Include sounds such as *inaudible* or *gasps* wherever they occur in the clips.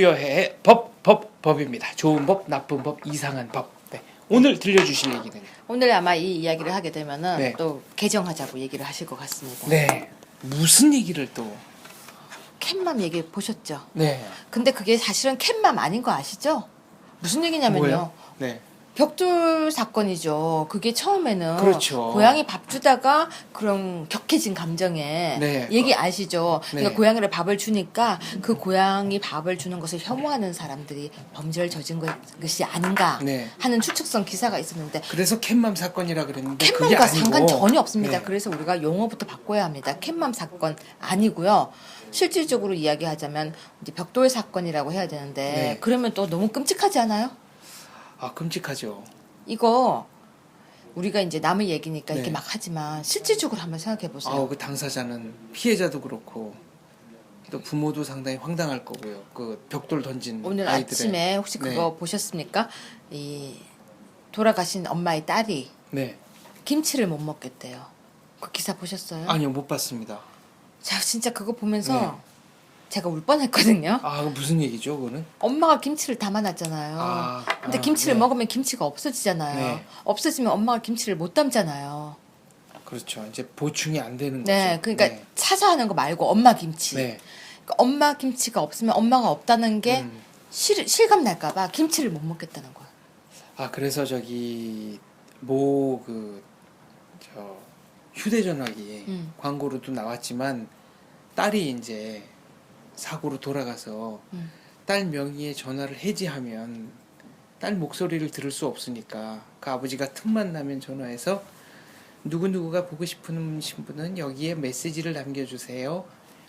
부여해 법, 법, 법입니다. 좋은 법, 나쁜 법, 이상한 법. 네. 오늘 들려주실 얘기는 오늘 아마 이 이야기를 하게 되면은 네. 또 개정하자고 얘기를 하실 것 같습니다. 네 무슨 얘기를 또 캣맘 얘기 보셨죠? 네. 근데 그게 사실은 캣맘 아닌 거 아시죠? 무슨 얘기냐면요. 뭐예요? 네. 벽돌 사건이죠. 그게 처음에는 그렇죠. 고양이 밥 주다가 그런 격해진 감정에 네. 얘기 아시죠? 그러니까 네. 고양이를 밥을 주니까 그 고양이 밥을 주는 것을 혐오하는 사람들이 범죄를 저진 것- 것이 아닌가 네. 하는 추측성 기사가 있었는데 그래서 캣맘 사건이라 그랬는데 네, 그게 캣맘과 아니고 상관 전혀 없습니다. 네. 그래서 우리가 용어부터 바꿔야 합니다. 캣맘 사건 아니고요. 실질적으로 이야기하자면 이제 벽돌 사건이라고 해야 되는데 네. 그러면 또 너무 끔찍하지 않아요? 아 끔찍하죠. 이거 우리가 이제 남의 얘기니까 이렇게 네. 막 하지만 실질적으로 한번 생각해 보세요. 아우 그 당사자는 피해자도 그렇고 또 부모도 상당히 황당할 거고요. 그 벽돌 던진 오늘 아이들의 아침에 혹시 네. 그거 보셨습니까? 이 돌아가신 엄마의 딸이 네. 김치를 못 먹겠대요. 그 기사 보셨어요? 아니요 못 봤습니다. 자, 진짜 그거 보면서 네. 제가 울 뻔했거든요. 아 무슨 얘기죠 그거는? 엄마가 김치를 담아놨잖아요. 아, 근데 아, 김치를 네. 먹으면 김치가 없어지잖아요. 네. 없어지면 엄마가 김치를 못 담잖아요. 그렇죠. 이제 보충이 안 되는 네, 거죠. 그러니까 네. 찾아 하는 거 말고 엄마 김치. 네. 그러니까 엄마 김치가 없으면 엄마가 없다는 게 음. 실, 실감 날까봐 김치를 못 먹겠다는 거야. 아 그래서 저기 모그저 휴대전화기 음. 광고로도 나왔지만 딸이 이제 사고로 돌아가서 음. 딸 명의의 전화를 해지하면 딸 목소리를 들을 수 없으니까 그 아버지가 틈만 나면 전화해서 누구누구가 보고 싶은 분은 여기에 메시지를 남겨주세요.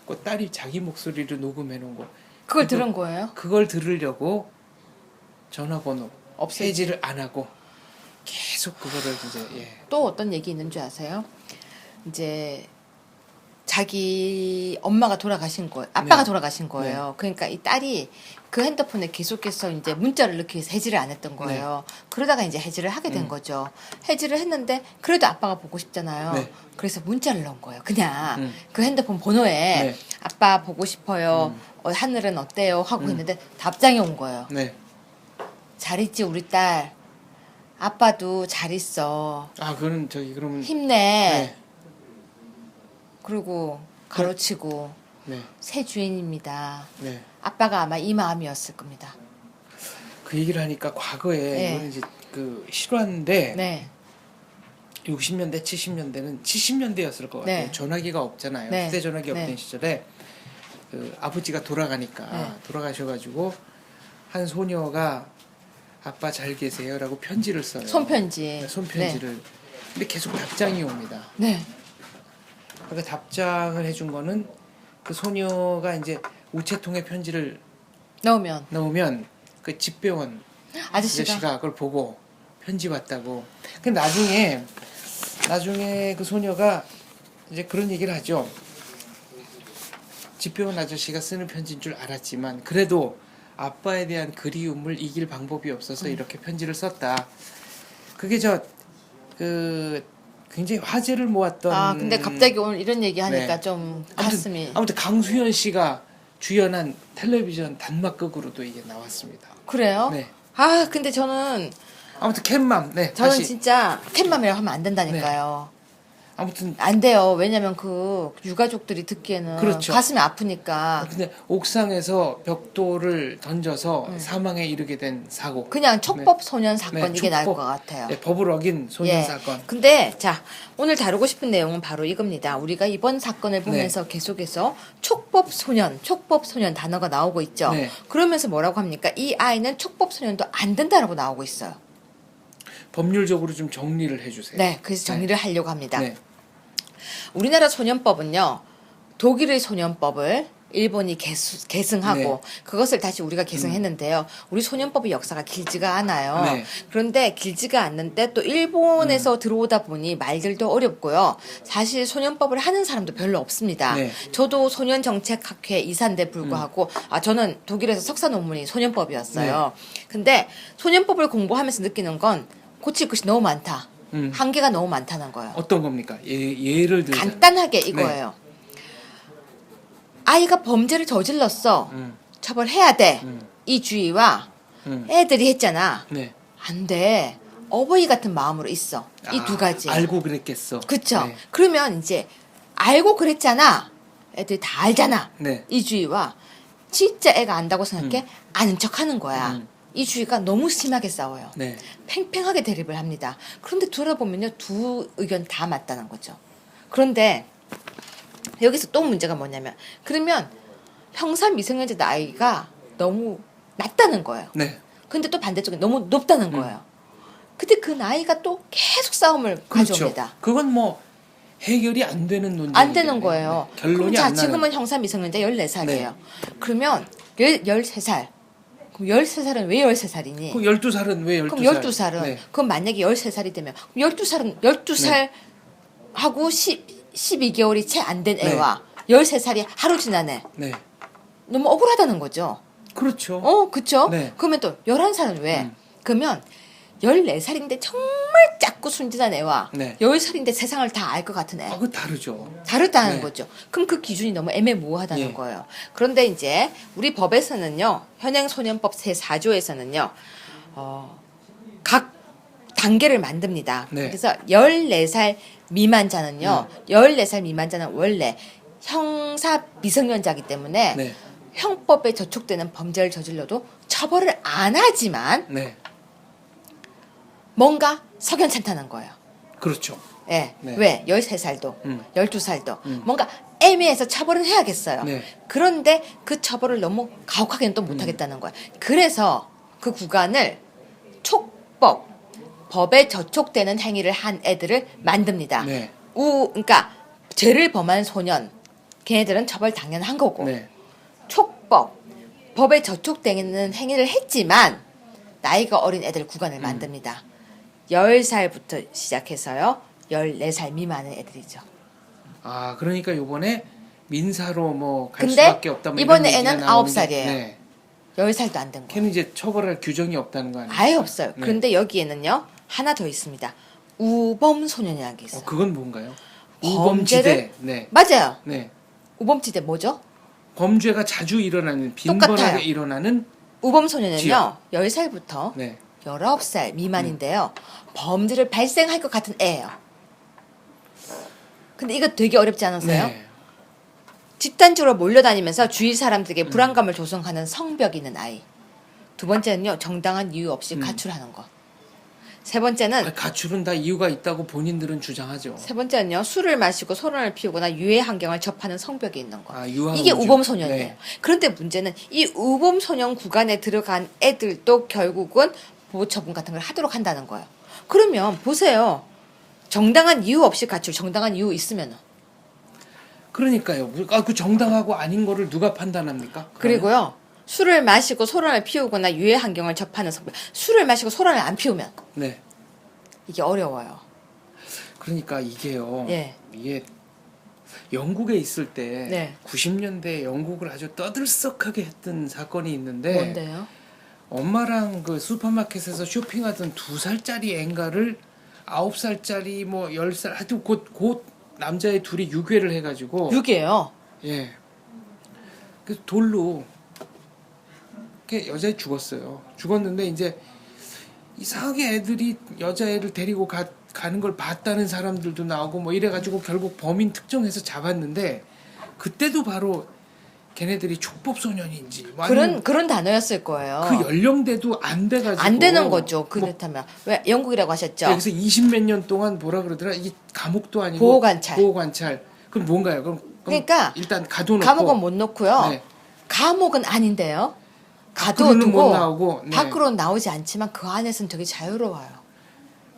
그 딸이 자기 목소리를 녹음해 놓은 거 그걸 들은 거예요? 그걸 들으려고 전화번호 없애지. 해지를 안 하고 계속 그거를 이제 예. 또 어떤 얘기 있는 줄 아세요? 이제 자기 엄마가 돌아가신 거예요. 아빠가 네. 돌아가신 거예요. 그러니까 이 딸이 그 핸드폰에 계속해서 이제 문자를 넣기 위해서 해지를 안 했던 거예요. 그러다가 이제 해지를 하게 된 네. 음. 거죠. 해지를 했는데 그래도 아빠가 보고 싶잖아요. 네. 그래서 문자를 넣은 거예요. 그냥 음. 그 핸드폰 번호에 네. 아빠 보고 싶어요. 어, 하늘은 어때요? 하고 음. 있는데 답장이 온 거예요. 네. 잘 있지 우리 딸. 아빠도 잘 있어. 아 그건 저기 그러면 힘내. 네. 그리고 가로치고 네. 새 주인입니다. 네. 아빠가 아마 이 마음이었을 겁니다. 그 얘기를 하니까 과거에 네. 이거는 이제 그 실화인데 네. 60년대 70년대는 70년대였을 것 같아요. 네. 전화기가 없잖아요. 네. 휴대 전화기 네. 없던 시절에 그 아버지가 돌아가니까 네. 돌아가셔가지고 한 소녀가 아빠 잘 계세요라고 편지를 써요. 손편지. 네, 손편지를. 근데 계속 답장이 옵니다. 네. 그러니까 답장을 해준 거는 그 소녀가 이제 우체통에 편지를 넣으면 넣으면 그 집배원 *gasps* 아저씨가 아저씨가 그걸 보고 편지 왔다고. 근데 나중에 나중에 그 소녀가 이제 그런 얘기를 하죠. 집배원 아저씨가 쓰는 편지인 줄 알았지만 그래도 아빠에 대한 그리움을 이길 방법이 없어서 음. 이렇게 편지를 썼다. 그게 저그 굉장히 화제를 모았던 아 근데 갑자기 오늘 이런 얘기 하니까 네. 좀 아무튼, 가슴이 아무튼 강수현 씨가 주연한 텔레비전 단막극으로도 이게 나왔습니다. 그래요? 네. 아 근데 저는 아무튼 캣맘 네 저는 다시 진짜 캣맘이라고 하면 안 된다니까요. 아무튼 안 돼요. 왜냐면 그 유가족들이 듣기에는 그렇죠. 가슴이 아프니까 근데 옥상에서 벽돌을 던져서 음. 사망에 이르게 된 사고. 그냥 촉법 소년 사건 네, 이게 나을 촉법. 것 같아요. 네, 법을 어긴 소년 예. 사건. 근데 자 오늘 다루고 싶은 내용은 바로 이겁니다. 우리가 이번 네. 사건을 보면서 계속해서 촉법 소년, 촉법 소년 단어가 나오고 있죠. 네. 그러면서 뭐라고 합니까? 이 아이는 촉법 소년도 안 된다라고 나오고 있어요. 법률적으로 좀 정리를 해주세요. 네, 그래서 정리를 하려고 합니다. 네. 우리나라 소년법은요, 독일의 소년법을 일본이 개수, 계승하고 네. 그것을 다시 우리가 계승했는데요. 우리 소년법의 역사가 길지가 않아요. 네. 그런데 길지가 않는데 또 음. 일본에서 들어오다 보니 말들도 어렵고요. 사실 소년법을 하는 사람도 별로 없습니다. 네. 저도 소년 정책학회 이사인데 불구하고 음. 아 저는 독일에서 석사 논문이 소년법이었어요. 네. 근데 소년법을 공부하면서 느끼는 건 고칠 것이 너무 많다. 음. 한계가 너무 많다는 거예요. 어떤 겁니까? 예, 예를 들자면. 간단하게 이거예요. 아이가 범죄를 저질렀어. 음. 처벌해야 돼. 음. 이 주의와 음. 애들이 했잖아. 네. 안 돼. 어버이 같은 마음으로 있어. 이두 아, 가지. 알고 그랬겠어. 그쵸? 네. 그러면 이제 알고 그랬잖아. 애들이 다 알잖아. 네. 이 주의와 진짜 애가 안다고 생각해 아는 척하는 거야. 음. 이 주의가 너무 심하게 싸워요. 네. 팽팽하게 대립을 합니다. 그런데 돌아보면요 두 의견 다 맞다는 거죠. 그런데 여기서 또 문제가 뭐냐면 그러면 형사 미성년자 나이가 너무 낮다는 거예요. 네. 근데 또 반대쪽에 너무 높다는 거예요. 근데 그 나이가 또 계속 싸움을 음. 그렇죠. 가져옵니다. 그건 뭐 해결이 안 되는 논쟁. 안 되는 거예요. 결론이 그럼 자. 지금은 형사 미성년자 14살이에요. 네. 그러면 1 13살. 그럼 13살은 왜 13살이니? 그 12살은 왜 12살? 그럼 12살은 네. 그럼 만약에 13살이 되면 12살은 12살 하고 10 12개월이 채 안 된 애와 13살이 하루 애. 네. 너무 억울하다는 거죠. 그렇죠. 어, 그쵸? 네. 그러면 또 11살은 왜? 음. 그러면 14살인데 정말 작고 순진한 애와 네. 10살인데 세상을 다 알 것 같은 애. 아, 그 다르죠. 다르다는 네. 거죠. 그럼 그 기준이 너무 애매모호하다는 예. 거예요. 그런데 이제 우리 법에서는요, 현행소년법 제4조에서는요, 어, 각 단계를 만듭니다. 네. 그래서 14살 미만자는요, 14살 미만자는 원래 형사 미성년자이기 때문에 네. 형법에 저촉되는 범죄를 저질러도 처벌을 안 하지만 네. 뭔가 석연찮다는 거예요. 그렇죠. 예. 네. 왜? 13살도, 음. 12살도. 음. 뭔가 애매해서 처벌은 해야겠어요. 네. 그런데 그 처벌을 너무 가혹하게는 또 못하겠다는 거야. 그래서 그 구간을 촉법, 법에 저촉되는 행위를 한 애들을 만듭니다. 네. 우, 그러니까 죄를 범한 소년, 걔네들은 처벌 당연한 거고. 네. 촉법, 법에 저촉되는 행위를 했지만 나이가 어린 애들 구간을 음. 만듭니다. 10살부터 시작해서요. 14살 미만의 애들이죠. 아, 그러니까 요번에 민사로 뭐 갈 수밖에 없다. 뭐 이번에 애는 나오는 아홉 게- 살이에요. 네. 10살도 안 된 거예요. 걔는 이제 처벌할 규정이 없다는 거 아니에요? 아예 없어요. 네. 그런데 여기에는요. 하나 더 있습니다. 우범 소년이라는 게 있어요. 어, 그건 뭔가요? 범죄를- 우범지대. 네. 맞아요. 네. 우범지대 뭐죠? 범죄가 자주 일어나는 똑같아요. 빈번하게 일어나는 우범 소년은요. 지역. 10살부터 네. 19살 미만인데요. 범죄를 발생할 것 같은 애예요. 근데 이거 되게 어렵지 않으세요? 네. 집단적으로 몰려다니면서 주위 사람들에게 불안감을 조성하는 성벽이 있는 아이. 두 번째는요, 정당한 이유 없이 음. 가출하는 것. 세 번째는, 아, 가출은 다 이유가 있다고 본인들은 주장하죠. 세 번째는요, 술을 마시고 소란을 피우거나 유해 환경을 접하는 성벽이 있는 것. 아, 유아 이게 우주. 우범 소년이에요. 네. 그런데 문제는 이 우범 소년 구간에 들어간 애들도 결국은 보호 처분 같은 걸 하도록 한다는 거예요. 그러면 보세요. 정당한 이유 없이 가출, 정당한 이유 있으면 그러니까요. 아, 그 정당하고 아닌 거를 누가 판단합니까? 그러면? 그리고요. 술을 마시고 소란을 피우거나 유해 환경을 접하는 성벽. 술을 마시고 소란을 안 피우면 네. 이게 어려워요. 그러니까 이게요. 예. 이게 영국에 있을 때 네. 90년대 영국을 아주 떠들썩하게 했던 사건이 있는데 뭔데요? 엄마랑 그 슈퍼마켓에서 쇼핑하던 두 살짜리 앵가를 아홉 살짜리 뭐 열 살 하여튼 곧, 곧 남자애 둘이 유괴를 해가지고 6이에요. 예. 그 돌로 그 여자애 죽었어요. 죽었는데 이제 이상하게 애들이 여자애를 데리고 가, 가는 걸 봤다는 사람들도 나오고 뭐 이래가지고 결국 범인 특정해서 잡았는데 그때도 바로 걔네들이 촉법 소년인지 뭐 그런 아니면 그런 단어였을 거예요. 그 연령대도 안 돼가지고 안 되는 거죠. 뭐 그렇다면 왜 영국이라고 하셨죠? 그래서 20 몇 년 동안 뭐라 그러더라 이게 감옥도 아니고 보호 관찰. 보호 관찰 그럼 뭔가요? 그럼, 그럼 그러니까 일단 가둬놓고 감옥은 못 놓고요. 네. 감옥은 아닌데요. 밖으로는 못 가둬두고 나오고 네. 밖으로 나오지 않지만 그 안에서는 되게 자유로워요.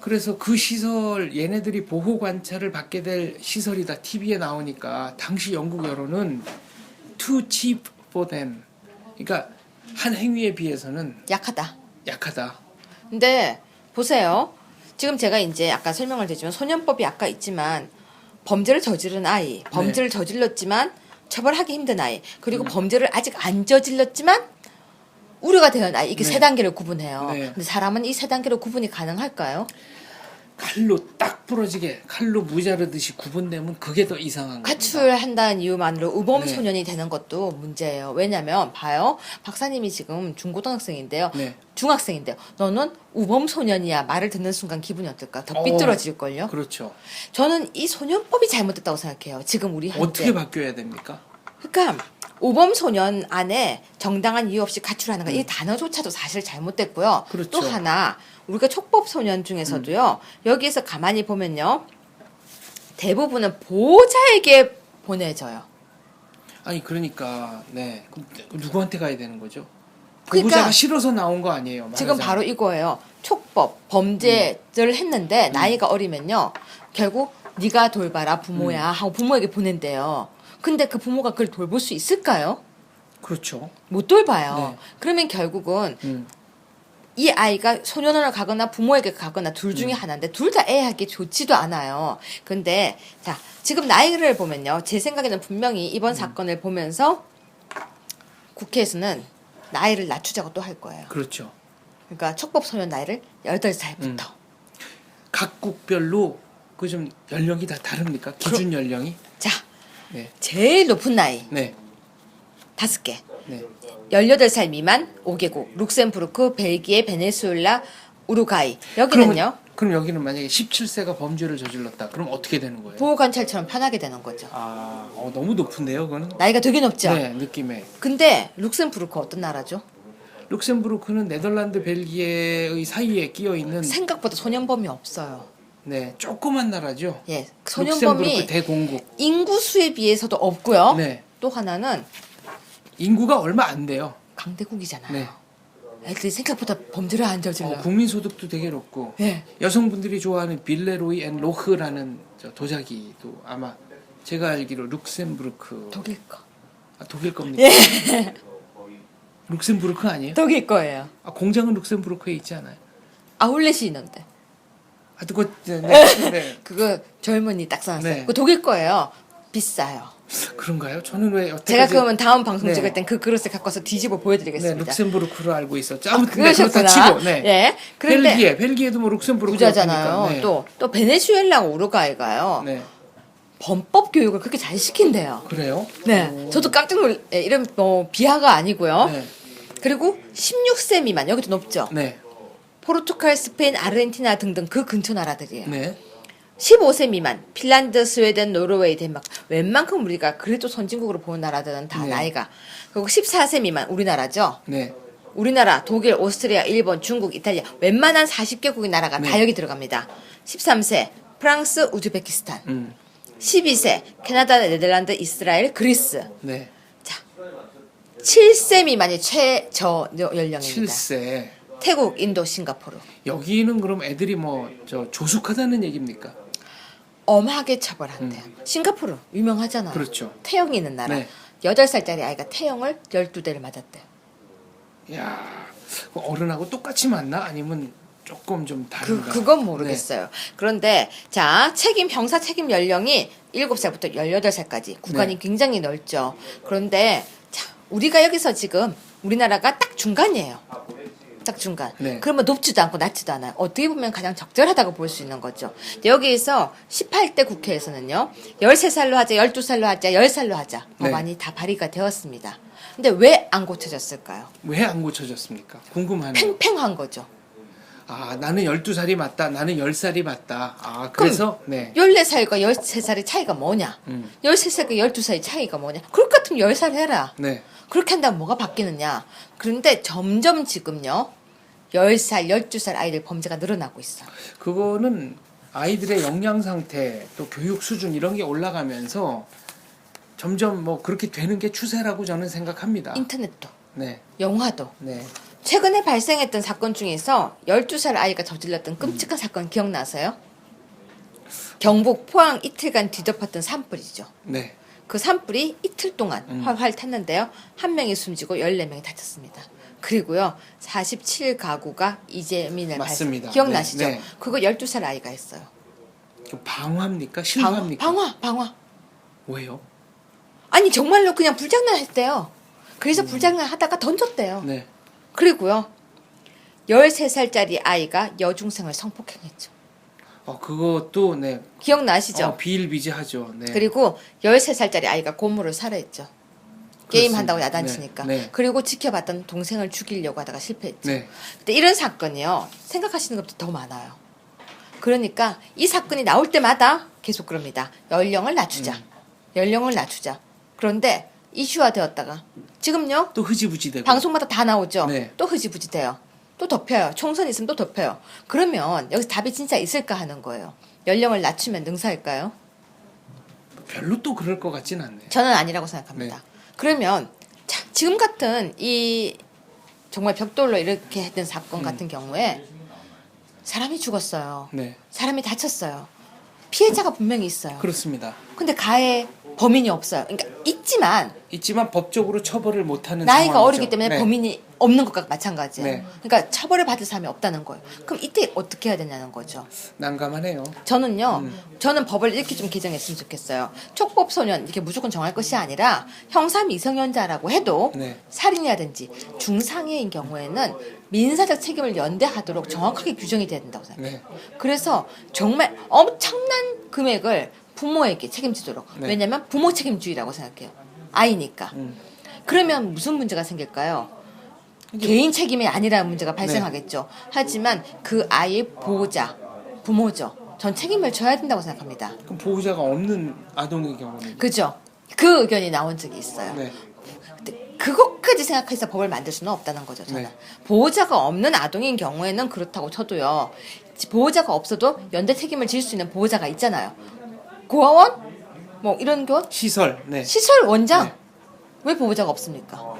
그래서 그 시설 얘네들이 보호 관찰을 받게 될 시설이다 TV에 나오니까 당시 영국 여론은 too cheap for them 그러니까 한 행위에 비해서는 약하다. 약하다 근데 보세요. 지금 제가 이제 아까 설명을 드리지만 소년법이 아까 있지만 범죄를 저지른 아이, 범죄를 저질렀지만 처벌하기 힘든 아이, 그리고 음. 범죄를 아직 안 저질렀지만 우려가 되는 아이 이게 네. 세 단계를 구분해요. 네. 근데 사람은 이 세 단계로 구분이 가능할까요? 칼로 딱 부러지게 칼로 무자르듯이 구분되면 그게 더 이상한 겁니다. 가출한다는 이유만으로 우범 네. 소년이 되는 것도 문제예요. 왜냐면 봐요. 박사님이 지금 중고등학생인데요. 네. 중학생인데요. 너는 우범 소년이야. 말을 듣는 순간 기분이 어떨까? 더 어, 삐뚤어질 걸요. 그렇죠. 저는 이 소년법이 잘못됐다고 생각해요. 지금 우리 한때. 어떻게 바뀌어야 됩니까? 그러니까 우범 소년 안에 정당한 이유 없이 가출하는 거 이 단어조차도 사실 잘못됐고요. 음. 그렇죠. 또 하나 우리가 촉법 소년 중에서도요. 음. 여기에서 가만히 보면요. 대부분은 보호자에게 보내져요. 아니 그러니까 네 그럼 누구한테 가야 되는 거죠? 그러니까 보호자가 싫어서 나온 거 아니에요? 지금 말하자면. 바로 이거예요. 촉법 범죄를 했는데 나이가 어리면요. 결국 네가 돌봐라 부모야 하고 부모에게 보낸대요. 근데 그 부모가 그걸 돌볼 수 있을까요? 그렇죠. 못 돌봐요. 네. 그러면 결국은 음. 이 아이가 소년원을 가거나 부모에게 가거나 둘 중에 하나인데 둘 다 애하기 좋지도 않아요. 근데 자 지금 나이를 보면요. 제 생각에는 분명히 이번 사건을 보면서 국회에서는 나이를 낮추자고 또 할 거예요. 그렇죠. 그러니까 촉법 소년 나이를 8살부터. 각 국별로 그 좀 연령이 다 다릅니까? 기준 연령이? 자, 네. 제일 높은 나이 네. 다섯 개. 네. 18살 미만 5개국. 룩셈부르크, 벨기에, 베네수엘라, 우루과이. 여기는요. 그러면, 그럼 여기는 만약에 17세가 범죄를 저질렀다. 그럼 어떻게 되는 거예요? 보호 관찰처럼 편하게 되는 거죠. 아, 어, 너무 높은데요, 그거는? 나이가 되게 높죠. 네, 느낌에. 근데 룩셈부르크 어떤 나라죠? 룩셈부르크는 네덜란드, 벨기에의 사이에 끼어 있는 생각보다 소년범이 없어요. 네, 조그만 나라죠. 예, 룩셈부르크 소년범이 대공국. 인구 수에 비해서도 없고요. 네. 또 하나는 인구가 얼마 안 돼요. 강대국이잖아요. 네. 애들이 생각보다 범죄를 안 저질러요. 어, 국민 소득도 되게 높고 예. 여성분들이 좋아하는 빌레로이 앤 로흐라는 저 도자기도 아마 제가 알기로 룩셈부르크 독일 거. 아, 독일 겁니까? 예. *laughs* 룩셈부르크 아니에요? 독일 거예요. 아, 공장은 룩셈부르크에 있지 않아요? 아울렛이 있는데. 아, 그거 네, 네, 네. *laughs* 그거 젊은이 딱 써놨어요. 네. 그거 독일 거예요. 비싸요. 그런가요? 저는 왜 여태까지 제가 그러면 다음 방송 네. 찍을 땐 그 그릇을 갖고서 뒤집어 네, 보여드리겠습니다. 룩셈부르크로 알고 있었죠. 아, 아무튼 네, 그렇다 그러셨구나. 치고 네. 예. 그런데 벨기에, 벨기에도 뭐 룩셈부르크 부자잖아요. 네. 또, 또 베네수엘라 우루과이가요. 네. 범법 교육을 그렇게 잘 시킨대요. 그래요? 네. 저도 깜짝 놀, 예, 이런 뭐 비하가 아니고요. 네. 그리고 16세 미만 여기도 높죠. 네. 포르투갈, 스페인, 아르헨티나 등등 그 근처 나라들이에요. 네. 15세 미만 핀란드, 스웨덴, 노르웨이, 덴마크 웬만큼 우리가 그래도 선진국으로 보는 나라들은 다 네. 나이가 그리고 14세 미만 우리나라죠. 네. 우리나라, 독일, 오스트리아, 일본, 중국, 이탈리아 웬만한 40개국의 나라가 다 네. 여기 들어갑니다. 13세 프랑스, 우즈베키스탄. 음. 12세 캐나다, 네덜란드, 이스라엘, 그리스. 네. 자, 7세 미만이 최저 연령입니다. 7세. 태국, 인도, 싱가포르. 여기는 그럼 애들이 뭐 저 조숙하다는 얘기입니까? 엄하게 처벌한대요. 싱가포르 유명하잖아요. 음. 그렇죠. 태형이 있는 나라. 네. 8살짜리 아이가 태형을 12대를 맞았대요. 야, 그 어른하고 똑같이 맞나? 아니면 조금 좀 그, 다른가? 그건 모르겠어요. 그런데, 자, 책임, 형사 책임 연령이 7살부터 18살까지. 구간이 네. 굉장히 넓죠. 그런데, 자, 우리가 여기서 지금 우리나라가 딱 중간이에요. 딱 중간. 네. 그러면 높지도 않고 낮지도 않아요. 어떻게 보면 가장 적절하다고 볼 수 있는 거죠. 근데 여기에서 18대 국회에서는요, 13살로 하자, 12살로 하자, 10살로 하자. 네. 법안이 다 발의가 되었습니다. 근데 왜 안 고쳐졌을까요? 왜 안 고쳐졌습니까? 궁금하네요. 팽팽한 거죠. 아, 나는 12살이 맞다. 나는 10살이 맞다. 아, 그래서 네. 14살과 13살의 차이가 뭐냐? 음. 13살과 12살의 차이가 뭐냐? 그럴 것 같으면 10살 해라. 네. 그렇게 한다면 뭐가 바뀌느냐? 그런데 점점 지금요, 10살, 12살 아이들 범죄가 늘어나고 있어. 그거는 아이들의 영양 상태, 또 교육 수준 이런 게 올라가면서 점점 뭐 그렇게 되는 게 추세라고 저는 생각합니다. 인터넷도, 네. 영화도. 네. 최근에 발생했던 사건 중에서 12살 아이가 저질렀던 끔찍한 사건 기억나세요? 경북 포항 이틀간 뒤덮었던 산불이죠. 네. 그 산불이 이틀 동안 음. 활활 탔는데요. 한 명이 숨지고 14명이 다쳤습니다. 그리고요. 47가구가 이재민을 맞습니다. 발생. 기억나시죠? 네, 네. 그거 12살 아이가 했어요. 그 방화입니까? 방화, 실화입니까? 방화, 방화. 왜요? 아니 정말로 그냥 불장난 했대요. 그래서 불장난 하다가 던졌대요. 음. 네. 그리고요. 13살짜리 아이가 여중생을 성폭행했죠. 어 그것도 네. 기억나시죠? 어, 비일비재하죠. 네. 그리고 13살짜리 아이가 고무를 살해했죠. 게임. 한다고 야단치니까. 네, 네. 그리고 지켜봤던 동생을 죽이려고 하다가 실패했죠. 네. 근데 이런 사건이요. 생각하시는 것도 더 많아요. 그러니까 이 사건이 나올 때마다 계속 그럽니다. 연령을 낮추자. 음. 연령을 낮추자. 그런데 이슈화 되었다가 지금요. 또 흐지부지 되고. 방송마다 다 나오죠. 네. 또 흐지부지 돼요. 또 덮여요. 총선 있으면 또 덮여요. 그러면 여기서 답이 진짜 있을까 하는 거예요. 연령을 낮추면 능사일까요? 별로 또 그럴 것 같진 않네요. 저는 아니라고 생각합니다. 네. 그러면 자, 지금 같은 이 정말 벽돌로 이렇게 했던 사건 음. 같은 경우에 사람이 죽었어요. 네. 사람이 다쳤어요. 피해자가 분명히 있어요. 그렇습니다. 근데 가해 범인이 없어요. 그러니까 있지만 있지만 법적으로 처벌을 못하는 나이가 상황이죠. 어리기 때문에 네. 범인이 없는 것과 마찬가지예요. 네. 그러니까 처벌을 받을 사람이 없다는 거예요. 그럼 이때 어떻게 해야 되냐는 거죠. 난감하네요. 저는요, 음. 저는 법을 이렇게 좀 개정했으면 좋겠어요. 촉법 소년 이렇게 무조건 정할 것이 아니라 형사 미성년자라고 해도 네. 살인이라든지 중상해인 경우에는 민사적 책임을 연대하도록 정확하게 규정이 돼야 된다고 생각해요. 네. 그래서 정말 엄청난 금액을 부모에게 책임지도록. 네. 왜냐면 부모 책임주의라고 생각해요. 아이니까. 음. 그러면 무슨 문제가 생길까요? 개인 책임이 아니라는 문제가 네. 발생하겠죠. 하지만 그 아이의 보호자, 부모죠. 전 책임을 져야 된다고 생각합니다. 그럼 보호자가 없는 아동의 경우는 그죠? 그 의견이 나온 적이 있어요. 네. 그것까지 생각해서 법을 만들 수는 없다는 거죠. 저는 네. 보호자가 없는 아동인 경우에는 그렇다고 쳐도요. 보호자가 없어도 연대 책임을 질 수 있는 보호자가 있잖아요. 고아원, 뭐 이런 것, 시설. 네. 시설 원장 네. 왜 보호자가 없습니까?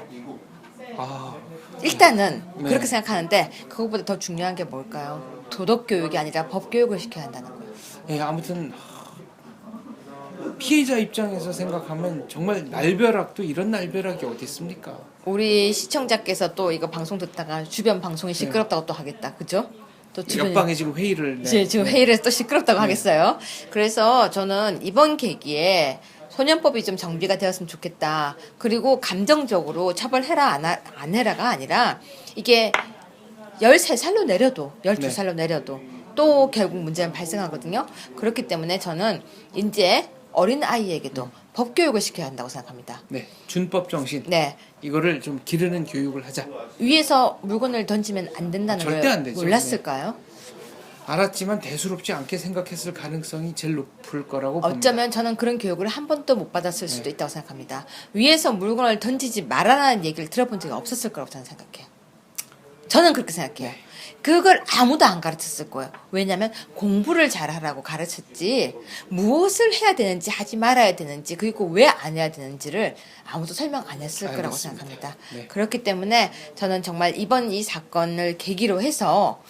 아, 일단은 네. 그렇게 생각하는데 그것보다 더 중요한 게 뭘까요? 도덕 교육이 아니라 법 교육을 시켜야 한다는 거예요. 예, 아무튼 피해자 입장에서 생각하면 정말 날벼락도 이런 날벼락이 어디 있습니까? 우리 시청자께서 또 이거 방송 듣다가 주변 방송이 시끄럽다고 또 하겠다. 그죠? 또 주변 옆방에 지금 회의를 네. 이제 지금 회의를 또 시끄럽다고 하겠어요. 그래서 저는 이번 계기에 소년법이 좀 정비가 되었으면 좋겠다. 그리고 감정적으로 처벌해라 안, 하- 안 해라가 아니라 이게 13살로 내려도 12살로 내려도 또 결국 문제는 발생하거든요. 그렇기 때문에 저는 이제 어린 아이에게도 법 교육을 시켜야 한다고 생각합니다. 네, 준법 정신 네. 이거를 좀 기르는 교육을 하자. 위에서 물건을 던지면 안 된다는 절대 걸안 되죠. 네. 몰랐을까요? 알았지만 대수롭지 않게 생각했을 가능성이 제일 높을 거라고 봅니다. 어쩌면 저는 그런 교육을 한 번도 못 받았을 수도 네. 있다고 생각합니다. 위에서 물건을 던지지 말아라는 얘기를 들어본 적이 없었을 거라고 저는 생각해요. 저는 그렇게 생각해요. 네. 그걸 아무도 안 가르쳤을 거예요. 왜냐하면 공부를 잘하라고 가르쳤지 무엇을 해야 되는지 하지 말아야 되는지 그리고 왜 안 해야 되는지를 아무도 설명 안 했을 거라고 알겠습니다. 생각합니다. 네. 그렇기 때문에 저는 정말 이번 이 사건을 계기로 해서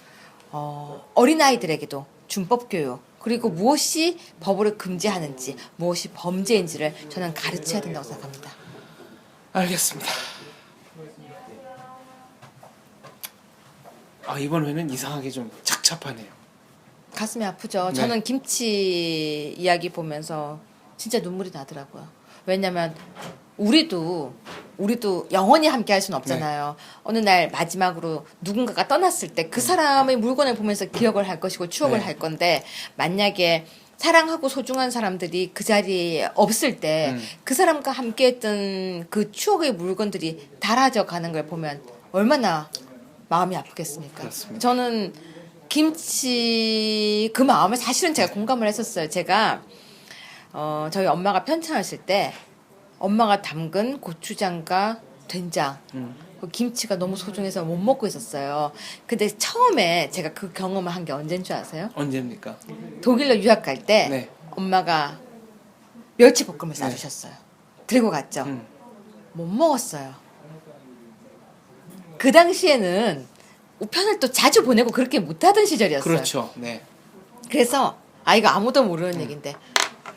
어, 어린아이들에게도 준법 교육 그리고 무엇이 법으로 금지하는지 무엇이 범죄인지를 저는 가르쳐야 된다고 생각합니다. 알겠습니다. 아 이번 회는 이상하게 좀 착잡하네요. 가슴이 아프죠. 네. 저는 김치 이야기 보면서 진짜 눈물이 나더라고요. 왜냐면 우리도 우리도 영원히 함께 할 수는 없잖아요. 어느 날 마지막으로 누군가가 떠났을 때 그 사람의 물건을 보면서 기억을 할 것이고 추억을 네. 할 건데 만약에 사랑하고 소중한 사람들이 그 자리에 없을 때 음. 그 사람과 함께 했던 그 추억의 물건들이 닳아져 가는 걸 보면 얼마나 마음이 아프겠습니까? 그렇습니다. 저는 김치 그 마음에 사실은 제가 공감을 했었어요. 제가 어 저희 엄마가 편찮으실 때 엄마가 담근 고추장과 된장 음. 그 김치가 너무 소중해서 못 먹고 있었어요. 근데 처음에 제가 그 경험을 한 게 언제인 줄 아세요? 언제입니까? 독일로 유학 갈 때 네. 엄마가 멸치 볶음을 싸주셨어요. 들고 갔죠. 음. 못 먹었어요. 그 당시에는 우편을 또 자주 보내고 그렇게 못하던 시절이었어요. 그렇죠. 네. 그래서 아이가 아무도 모르는 얘기인데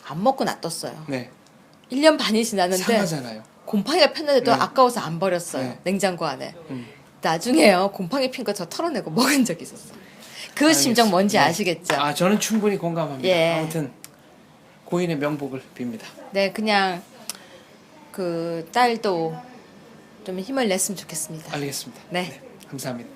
안 먹고 놔뒀어요. 네. 1년 반이 지났는데 상하잖아요. 곰팡이가 폈는데도 네. 아까워서 안 버렸어요. 네. 냉장고 안에. 음. 나중에요. 곰팡이 핀 거 저 털어내고 먹은 적이 있었어요. 그 알겠습니다. 심정 뭔지 네. 아시겠죠? 아 저는 충분히 공감합니다. 예. 아무튼 고인의 명복을 빕니다. 네, 그냥 그 딸도 좀 힘을 냈으면 좋겠습니다. 알겠습니다. 네. 감사합니다.